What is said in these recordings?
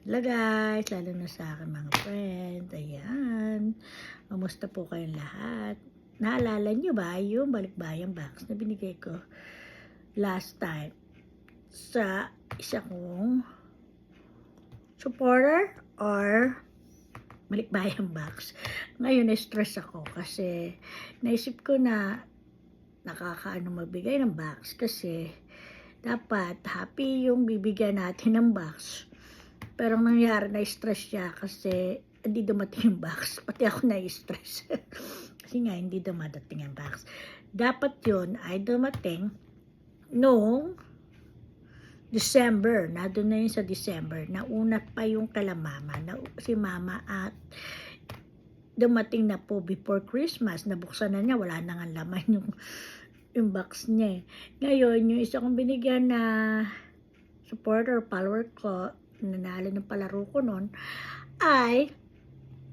Hello guys, lalo na sa akin mga friends. Ayan. Kamusta po kayong lahat? Naalala nyo ba yung balikbayang box na binigay ko last time sa isa kong supporter or balikbayang box. Ngayon, na-stress ako kasi naisip ko na nakakaano magbigay ng box kasi dapat happy yung bibigyan natin ng box. Pero ang nangyari na stress siya kasi hindi dumating yung box. Pati ako na-stress. kasi nga hindi dumadating ang box. Dapat yun ay dumating noong December. Nandun na yun sa December. Nauna pa yung kala mama. Na, si mama at dumating na po before Christmas. Nabuksan na niya. Wala na nga laman yung, yung box niya. eh. Ngayon, yung isa kong binigyan na supporter, follower ko, nanalo ng palaro ko noon, ay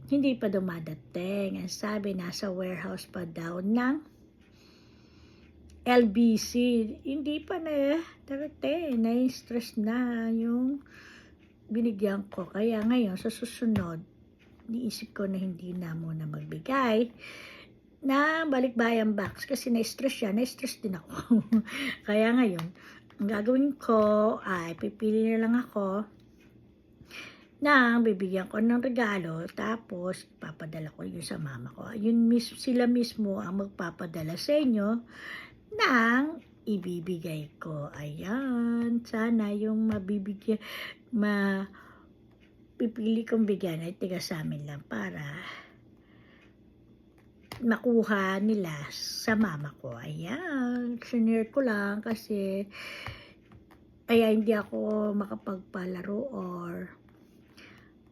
hindi pa dumadating. Ang sabi, nasa warehouse pa daw ng LBC. Hindi pa na darating. Na-stress na yung binigyan ko. Kaya ngayon, sa susunod, niisip ko na hindi na muna magbigay na balikbayan box kasi na-stress siya, na-stress din ako. Kaya ngayon, ang gagawin ko ay pipili na lang ako na bibigyan ko ng regalo tapos papadala ko yun sa mama ko. Yun mis sila mismo ang magpapadala sa inyo ng ibibigay ko. Ayan. Sana yung mabibigyan, ma pipili kong bigyan ay tiga sa amin lang para makuha nila sa mama ko. Ayan. Sinare ko lang kasi kaya hindi ako makapagpalaro or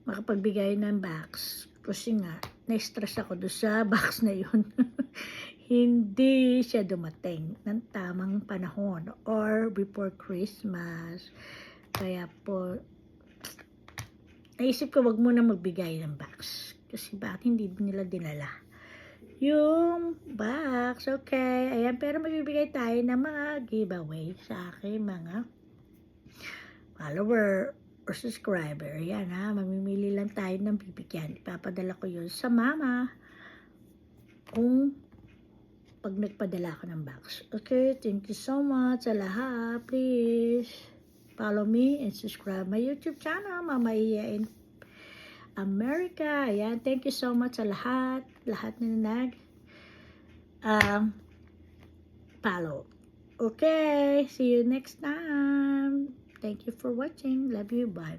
makapagbigay ng box. Kasi nga, na-stress ako doon sa box na yun. hindi siya dumating ng tamang panahon or before Christmas. Kaya po, naisip ko wag muna magbigay ng box. Kasi bakit hindi nila dinala yung box. Okay. Ayan, pero magbibigay tayo ng mga giveaway sa aking mga follower or subscriber. Ayan ha, mamimili lang tayo ng bibigyan. Ipapadala ko yun sa mama kung pag nagpadala ko ng box. Okay, thank you so much sa lahat. Please follow me and subscribe my YouTube channel, Mama Iya in America. Ayan, thank you so much sa lahat. Lahat na nag um, follow. Okay, see you next time. Thank you for watching. Love you. Bye.